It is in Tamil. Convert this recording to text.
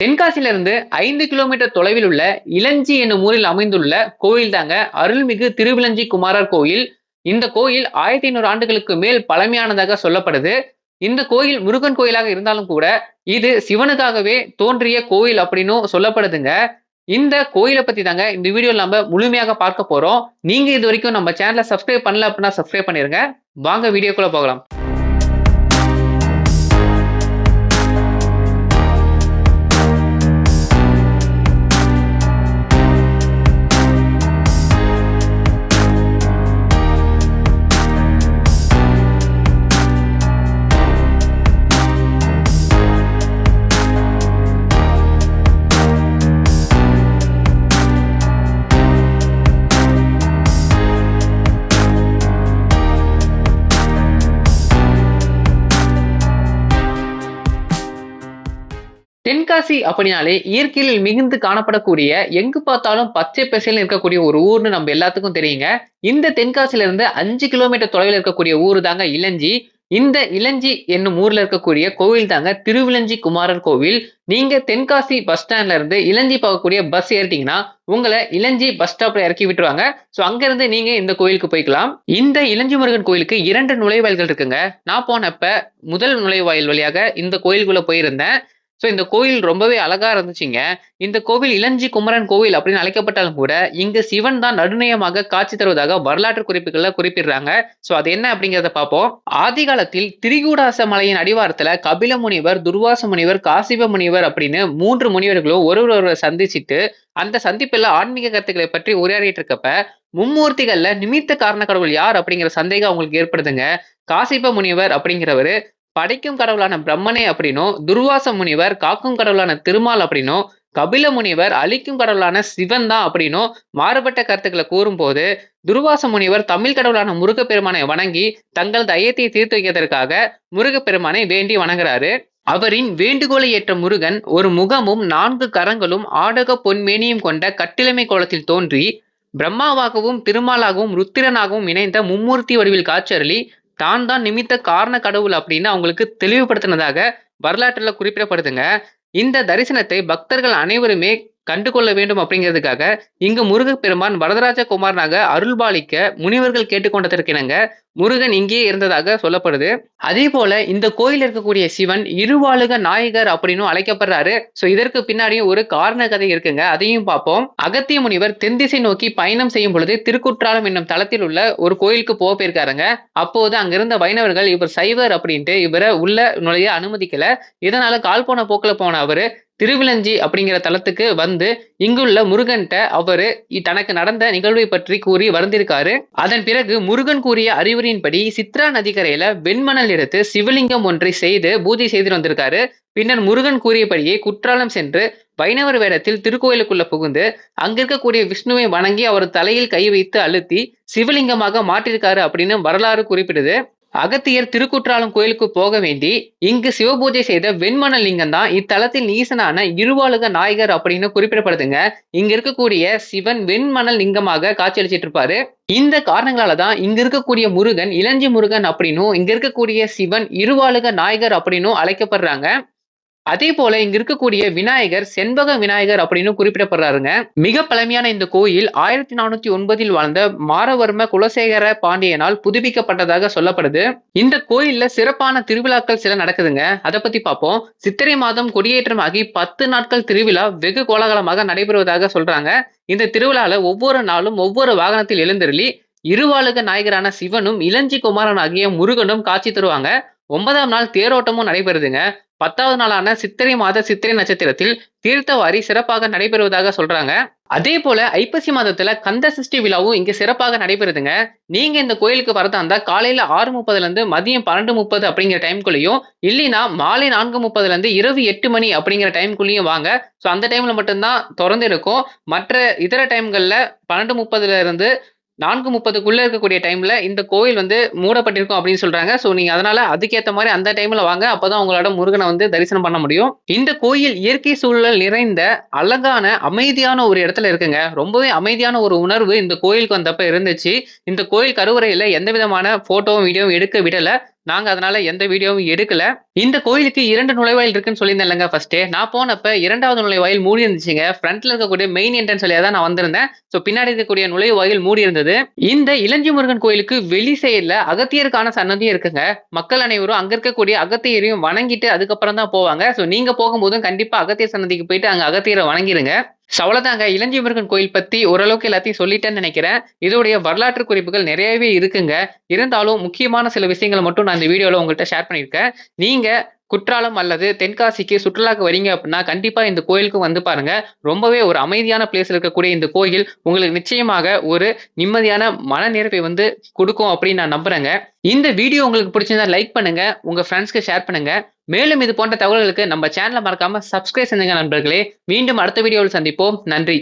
தென்காசியிலிருந்து ஐந்து கிலோமீட்டர் தொலைவில் உள்ள இளஞ்சி என்னும் ஊரில் அமைந்துள்ள கோயில் தாங்க அருள்மிகு திருவிளஞ்சி குமாரர் கோயில். இந்த கோயில் ஆயிரத்தி ஐநூறு ஆண்டுகளுக்கு மேல் பழமையானதாக சொல்லப்படுது. இந்த கோயில் முருகன் கோயிலாக இருந்தாலும் கூட இது சிவனுக்காகவே தோன்றிய கோயில் அப்படின்னும் சொல்லப்படுதுங்க. இந்த கோயிலை பத்தி தாங்க இந்த வீடியோ நம்ம முழுமையாக பார்க்க போறோம். நீங்க இது வரைக்கும் நம்ம சேனலை சப்ஸ்கிரைப் பண்ணல அப்படின்னா சப்ஸ்கிரைப் பண்ணிருங்க. வாங்க வீடியோக்குள்ள போகலாம். தென்காசி அப்படின்னாலே இயற்கையில் மிகுந்து காணப்படக்கூடிய எங்கு பார்த்தாலும் பச்சை பசையில் இருக்கக்கூடிய ஒரு ஊர்னு நம்ம எல்லாத்துக்கும் தெரியுங்க. இந்த தென்காசியில இருந்து அஞ்சு கிலோமீட்டர் தொலைவில் இருக்கக்கூடிய ஊர் தாங்க இளஞ்சி. இந்த இளஞ்சி என்னும் ஊர்ல இருக்கக்கூடிய கோவில் தாங்க திருவிளஞ்சி குமாரர் கோவில். நீங்க தென்காசி பஸ் ஸ்டாண்ட்ல இருந்து இளஞ்சி போகக்கூடிய பஸ் ஏறிட்டீங்கன்னா உங்களை இளஞ்சி பஸ் ஸ்டாப்ல இறக்கி விட்டுருவாங்க. சோ அங்க இருந்து நீங்க இந்த கோயிலுக்கு போய்க்கலாம். இந்த இளஞ்சி முருகன் கோயிலுக்கு இரண்டு நுழைவாயில்கள் இருக்குங்க. நான் போனப்ப முதல் நுழைவாயில் வழியாக இந்த கோயிலுக்குள்ள போயிருந்தேன். ஸோ இந்த கோயில் ரொம்பவே அழகா இருந்துச்சுங்க. இந்த கோவில் இளஞ்சி குமரன் கோவில் அப்படின்னு அழைக்கப்பட்டாலும் கூட இங்கு சிவன் தான் நடுநயமாக காட்சி தருவதாக வரலாற்று குறிப்புகளில் குறிப்பிடுறாங்க. ஸோ அது என்ன அப்படிங்கிறத பார்ப்போம். ஆதி காலத்தில் திரிகூடாச மலையின் அடிவாரத்தில் கபில முனிவர் துர்வாச முனிவர் காசிப முனிவர் அப்படின்னு மூன்று முனிவர்களும் ஒருவர் ஒருவர் சந்திச்சுட்டு அந்த சந்திப்பில் ஆன்மீக கருத்துக்களை பற்றி உரையாடிட்டு இருக்கப்ப மும்மூர்த்திகள்ல நிமித்த காரண கடவுள் யார் அப்படிங்கிற சந்தேகம் அவங்களுக்கு ஏற்படுதுங்க. காசிப முனிவர் அப்படிங்கிறவர் படைக்கும் கடவுளான பிரம்மனே அப்படின்னும் துர்வாச முனிவர் காக்கும் கடவுளான திருமால் அப்படின்னும் கபில முனிவர் அழிக்கும் கடவுளான சிவன் தான் அப்படின்னும் மாறுபட்ட கருத்துக்களை கூறும்போது துர்வாச முனிவர் தமிழ் கடவுளான முருகப்பெருமானை வணங்கி தங்கள் ஐயத்தை தீர்த்து வைக்கிறதற்காக முருகப்பெருமானை வேண்டி வணங்குறாரு. அவரின் வேண்டுகோளை ஏற்ற முருகன் ஒரு முகமும் நான்கு கரங்களும் ஆடக பொன்மேனியும் கொண்ட கட்டிலமை கோலத்தில் தோன்றி பிரம்மாவாகவும் திருமாலாகவும் ருத்திரனாகவும் இணைந்த மும்மூர்த்தி வடிவில் காட்சியருளி தான் தான் நிமித்த காரண கடவுள் அப்படின்னு அவங்களுக்கு தெளிவுபடுத்தினதாக வரலாற்றில் குறிப்பிடப்படுதுங்க. இந்த தரிசனத்தை பக்தர்கள் அனைவருமே கண்டுகொள்ள வேண்டும் அப்படிங்கிறதுக்காக இங்கு முருகப்பெருமான் வரதராஜ குமாரனாக அருள்பாலிக்க முனிவர்கள் கேட்டுக்கொண்டதற்கிணங்க முருகன் இங்கேயே இருந்ததாக சொல்லப்படுது. அதே போல இந்த கோயில் இருக்கக்கூடிய சிவன் இருவாளுக நாயகர் அப்படின்னு அழைக்கப்படுறாரு. சோ இதற்கு பின்னாடியும் ஒரு காரண கதை இருக்குங்க. அதையும் பார்ப்போம். அகத்திய முனிவர் தென்திசை நோக்கி பயணம் செய்யும் பொழுது திருக்குற்றாலம் என்னும் தளத்தில் உள்ள ஒரு கோயிலுக்கு போக போயிருக்காருங்க. அப்போது அங்கிருந்த வைணவர்கள் இவர் சைவர் அப்படின்ட்டு இவரை உள்ள நுழைய அனுமதிக்கல. இதனால கால் போன போக்கில் போன அவரு திருவிளஞ்சி அப்படிங்கிற தளத்துக்கு வந்து இங்குள்ள முருகன்ட்ட அவரு தனக்கு நடந்த நிகழ்வை பற்றி கூறி வருந்திருக்காரு. அதன் பிறகு முருகன் கூறிய அறிவுரையின்படி சித்ரா நதிக்கரையில வெண்மணல் எடுத்து சிவலிங்கம் ஒன்றை செய்து பூஜை செய்து வந்திருக்காரு. பின்னர் முருகன் கூறியபடியே குற்றாலம் சென்று வைணவர் வேடத்தில் திருக்கோயிலுக்குள்ள புகுந்து அங்கிருக்கக்கூடிய விஷ்ணுவை வணங்கி அவர் தலையில் கை வைத்து அழுத்தி சிவலிங்கமாக மாற்றிருக்காரு அப்படின்னு வரலாறு குறிப்பிடுது. அகத்தியர் திருக்குற்றாலம் கோயிலுக்கு போக வேண்டி இங்கு சிவபூஜை செய்த வெண்மண லிங்கம் தான் இத்தலத்தில் ஈசனான இருவாளுக நாயகர் அப்படின்னு குறிப்பிடப்படுதுங்க. இங்க இருக்கக்கூடிய சிவன் வெண்மணல் லிங்கமாக காட்சியளிச்சிட்டு இருப்பாரு. இந்த காரணங்களால தான் இங்க இருக்கக்கூடிய முருகன் இளஞ்சி முருகன் அப்படின்னும் இங்க இருக்கக்கூடிய சிவன் இருவாளுக நாயகர் அப்படின்னும் அழைக்கப்படுறாங்க. அதே போல இங்க இருக்கக்கூடிய விநாயகர் செண்பக விநாயகர் அப்படின்னு குறிப்பிடப்படுறாருங்க. மிக பழமையான இந்த கோயில் ஆயிரத்தி நானூத்தி ஒன்பதில் வாழ்ந்த மாரவர்ம குலசேகர பாண்டியனால் புதுப்பிக்கப்பட்டதாக சொல்லப்படுது. இந்த கோயில்ல சிறப்பான திருவிழாக்கள் சில நடக்குதுங்க. அதை பத்தி பார்ப்போம் சித்திரை மாதம் கொடியேற்றம் ஆகி பத்து நாட்கள் திருவிழா வெகு கோலாகலமாக நடைபெறுவதாக சொல்றாங்க. இந்த திருவிழால ஒவ்வொரு நாளும் ஒவ்வொரு வாகனத்தில் எழுந்தருளி இருவாளுக நாயகரான சிவனும் இளஞ்சி குமாரன் ஆகிய முருகனும் காட்சி தருவாங்க. ஒன்பதாம் நாள் தேரோட்டமும் நடைபெறுதுங்க. பத்தாவது நாளான சித்திரை மாத சித்திரை நட்சத்திரத்தில் தீர்த்தவாரி சிறப்பாக நடைபெறுவதாக சொல்றாங்க. அதே போல ஐப்பசி மாதத்துல கந்த சஷ்டி விழாவும் இங்க சிறப்பாக நடைபெறுதுங்க. நீங்க இந்த கோயிலுக்கு வரதா இருந்தா காலையில ஆறு முப்பதுல இருந்து மதியம் பன்னெண்டு முப்பது அப்படிங்கிற டைம்குள்ளேயும் இல்லைன்னா மாலை நான்கு முப்பதுல இருந்து இரவு எட்டு மணி அப்படிங்கிற டைம்குள்ளேயும் வாங்க. ஸோ அந்த டைம்ல மட்டும்தான் திறந்து இருக்கும் மற்ற இதர டைம்கள்ல பன்னெண்டு முப்பதுல இருந்து நான்கு முப்பதுக்குள்ளே இருக்கக்கூடிய டைமில் இந்த கோயில் வந்து மூடப்பட்டிருக்கும் அப்படின்னு சொல்கிறாங்க ஸோ நீங்கள் அதனால் அதுக்கேற்ற மாதிரி அந்த டைமில் வாங்க. அப்போ தான் உங்களோட முருகனை வந்து தரிசனம் பண்ண முடியும். இந்த கோயில் இயற்கை சூழல் நிறைந்த அழகான அமைதியான ஒரு இடத்துல இருக்குங்க. ரொம்பவே அமைதியான ஒரு உணர்வு இந்த கோயிலுக்கு வந்தப்போ இருந்துச்சு. இந்த கோயில் கருவறையில் எந்த விதமான ஃபோட்டோவும் வீடியோவும் எடுக்க விடலை. நாங்க அதனால எந்த வீடியோவும் எடுக்கல. இந்த கோயிலுக்கு இரண்டு நுழைவாயில் இருக்குன்னு சொல்லியிருந்தேன்லங்க ஃபர்ஸ்ட் நான் போனப்ப இரண்டாவது நுழைவாயில் மூடி இருந்துச்சுங்க. ஃப்ரண்ட்ல இருக்கக்கூடிய மெயின் என்ட்ரன்ஸ் வழியா தான் நான் வந்திருந்தேன். ஸோ பின்னாடி இருக்கக்கூடிய நுழைவாயில் மூடி இருந்தது. இந்த இளஞ்சி முருகன் கோயிலுக்கு வெளி சைடில் அகத்தியருக்கான சன்னதியும் இருக்குங்க. மக்கள் அனைவரும் அங்க இருக்கக்கூடிய அகத்தியரையும் வணங்கிட்டு அதுக்கப்புறம் தான் போவாங்க. ஸோ நீங்க போகும்போதும் கண்டிப்பா அகத்திய சன்னதிக்கு போயிட்டு அங்க அகத்தியரை வணங்கிருங்க. ஸோ அவ்வளோதாங்க இளஞ்சி முருகன் கோயில் பற்றி ஓரளவுக்கு எல்லாத்தையும் சொல்லிட்டேன்னு நினைக்கிறேன். இதோடைய வரலாற்று குறிப்புகள் நிறையவே இருக்குங்க. இருந்தாலும் முக்கியமான சில விஷயங்களை மட்டும் நான் இந்த வீடியோவில் உங்கள்கிட்ட ஷேர் பண்ணியிருக்கேன். நீங்கள் குற்றாலம் அல்லது தென்காசிக்கு சுற்றுலாக்கு வரீங்க அப்படின்னா கண்டிப்பாக இந்த கோயிலுக்கு வந்து பாருங்க. ரொம்பவே ஒரு அமைதியான பிளேஸில் இருக்கக்கூடிய இந்த கோயில் உங்களுக்கு நிச்சயமாக ஒரு நிம்மதியான மன நிறைவை வந்து கொடுக்கும் அப்படின்னு நான் நம்புறேங்க. இந்த வீடியோ உங்களுக்கு பிடிச்சிருந்தா லைக் பண்ணுங்க. உங்க ஃப்ரெண்ட்ஸ்க்கு ஷேர் பண்ணுங்க. மேலும் இது போன்ற தகவல்களுக்கு நம்ம சேனலை மறக்காம சப்ஸ்கிரைப் செஞ்சுங்க நண்பர்களே. மீண்டும் அடுத்த வீடியோவில் சந்திப்போம். நன்றி.